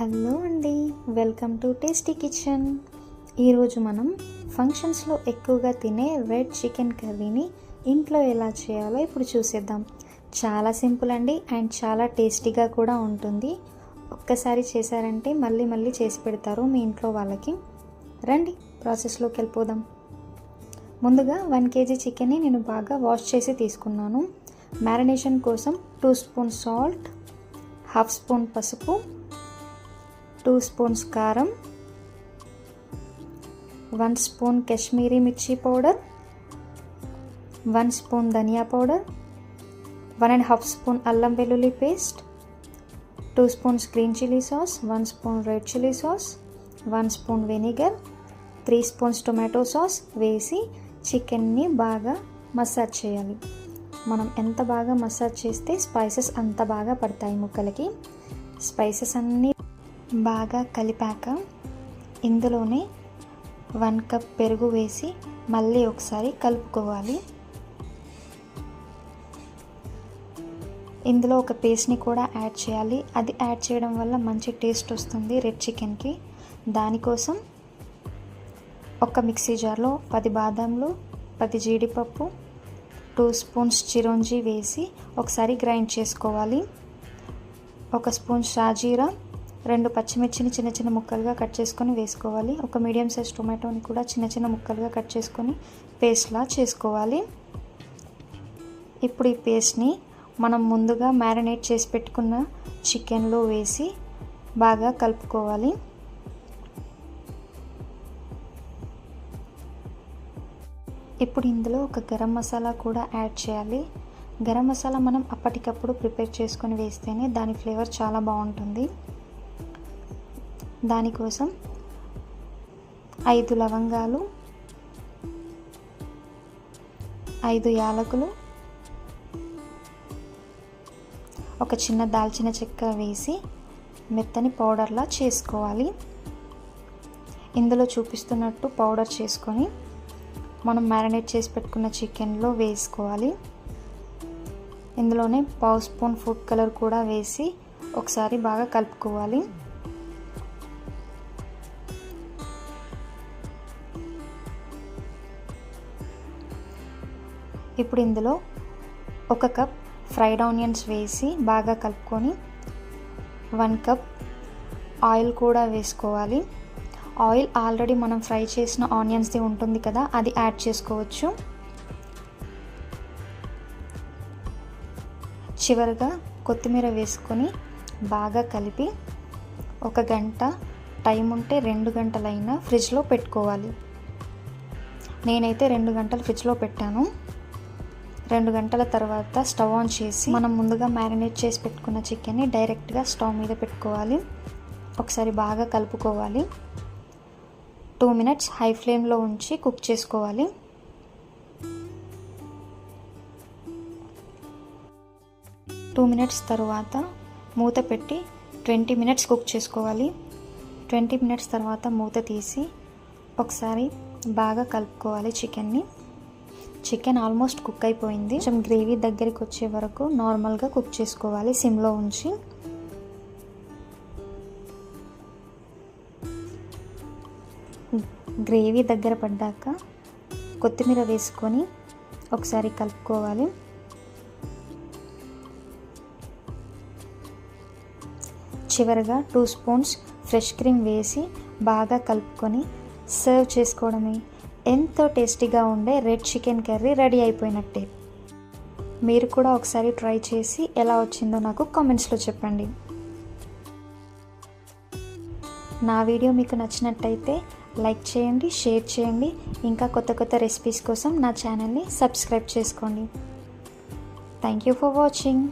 Hello అండి welcome to tasty kitchen. ఈరోజు మనం ఫంక్షన్స్లో ఎక్కువగా తినే రెడ్ చికెన్ కర్రీని ఇంట్లో ఎలా చేయాలో ఇప్పుడు చూసేద్దాం. చాలా సింపుల్ అండి అండ్ చాలా టేస్టీగా కూడా ఉంటుంది. ఒక్కసారి చేశారంటే మళ్ళీ మళ్ళీ చేసి పెడతారు మీ ఇంట్లో వాళ్ళకి. రండి ప్రాసెస్లోకి వెళ్ళిపోదాం. ముందుగా వన్ కేజీ చికెన్ని నేను బాగా వాష్ చేసి తీసుకున్నాను. మ్యారినేషన్ కోసం two spoon salt half spoon పసుపు టూ స్పూన్స్ కారం వన్ స్పూన్ కాశ్మీరీ మిర్చి powder one spoon dhaniya powder one and half spoon అల్లం వెల్లుల్లి paste two spoons green chilli sauce one spoon red chilli sauce one spoon vinegar three spoons tomato sauce వేసి చికెన్ని బాగా massage చేయాలి. మనం ఎంత బాగా మసాజ్ చేస్తే స్పైసెస్ అంత బాగా పడతాయి ముక్కలకి. స్పైసెస్ అన్నీ బాగా కలిపాక ఇందులోనే వన్ కప్ పెరుగు వేసి మళ్ళీ ఒకసారి కలుపుకోవాలి. ఇందులో ఒక పేస్ట్ని కూడా యాడ్ చేయాలి. అది యాడ్ చేయడం వల్ల మంచి టేస్ట్ వస్తుంది రెడ్ చికెన్కి. దానికోసం ఒక మిక్సీ జార్లో పది బాదంలు పది జీడిపప్పు టూ స్పూన్స్ చిరంజీ వేసి ఒకసారి గ్రైండ్ చేసుకోవాలి. ఒక స్పూన్ షాజీరా రెండు పచ్చిమిర్చిని చిన్న చిన్న ముక్కలుగా కట్ చేసుకొని వేసుకోవాలి. ఒక మీడియం సైజ్ టొమాటోని కూడా చిన్న చిన్న ముక్కలుగా కట్ చేసుకొని పేస్ట్లా చేసుకోవాలి. ఇప్పుడు ఈ పేస్ట్ని మనం ముందుగా మ్యారినేట్ చేసి పెట్టుకున్న చికెన్లో వేసి బాగా కలుపుకోవాలి. ఇప్పుడు ఇందులో ఒక గరం మసాలా కూడా యాడ్ చేయాలి. గరం మసాలా మనం అప్పటికప్పుడు ప్రిపేర్ చేసుకొని వేస్తేనే దాని ఫ్లేవర్ చాలా బాగుంటుంది. దానికోసం ఐదు లవంగాలు ఐదు యాలకులు ఒక చిన్న దాల్చిన చెక్క వేసి మెత్తని పౌడర్లా చేసుకోవాలి. ఇందులో చూపిస్తున్నట్టు పౌడర్ చేసుకొని మనం మ్యారినేట్ చేసి పెట్టుకున్న చికెన్లో వేసుకోవాలి. ఇందులోనే పావు స్పూన్ ఫుడ్ కలర్ కూడా వేసి ఒకసారి బాగా కలుపుకోవాలి. ఇప్పుడు ఇందులో ఒక కప్ ఫ్రైడ్ ఆనియన్స్ వేసి బాగా కలుపుకొని వన్ కప్ ఆయిల్ కూడా వేసుకోవాలి. ఆయిల్ ఆల్రెడీ మనం ఫ్రై చేసిన ఆనియన్స్ది ఉంటుంది కదా అది యాడ్ చేసుకోవచ్చు. చివరిగా కొత్తిమీర వేసుకొని బాగా కలిపి ఒక గంట టైం ఉంటే రెండు గంటలైనా ఫ్రిడ్జ్లో పెట్టుకోవాలి. నేనైతే రెండు గంటలు ఫ్రిడ్జ్లో పెట్టాను. రెండు గంటల తర్వాత స్టవ్ ఆన్ చేసి మనం ముందుగా మ్యారినేట్ చేసి పెట్టుకున్న చికెన్ని డైరెక్ట్గా స్టవ్ మీద పెట్టుకోవాలి. ఒకసారి బాగా కలుపుకోవాలి. టూ మినిట్స్ హై ఫ్లేమ్లో ఉంచి కుక్ చేసుకోవాలి. టూ మినిట్స్ తర్వాత మూత పెట్టి ట్వంటీ మినిట్స్ కుక్ చేసుకోవాలి. ట్వంటీ మినిట్స్ తర్వాత మూత తీసి ఒకసారి బాగా కలుపుకోవాలి చికెన్ని. చికెన్ ఆల్మోస్ట్ కుక్ అయిపోయింది. కొంచెం గ్రేవీ దగ్గరికి వచ్చే వరకు నార్మల్గా కుక్ చేసుకోవాలి సిమ్లో ఉంచి. గ్రేవీ దగ్గర పడ్డాక కొత్తిమీర వేసుకొని ఒకసారి కలుపుకోవాలి. చివరిగా టూ స్పూన్స్ ఫ్రెష్ క్రీమ్ వేసి బాగా కలుపుకొని సర్వ్ చేసుకోవడమే. ఎంతో టేస్టీగా ఉండే రెడ్ చికెన్ కర్రీ రెడీ అయిపోయినట్టే. మీరు కూడా ఒకసారి ట్రై చేసి ఎలా వచ్చిందో నాకు కామెంట్స్లో చెప్పండి. నా వీడియో మీకు నచ్చినట్టయితే లైక్ చేయండి షేర్ చేయండి ఇంకా కొత్త కొత్త రెసిపీస్ కోసం నా ఛానల్ని సబ్స్క్రైబ్ చేసుకోండి. Thank you for watching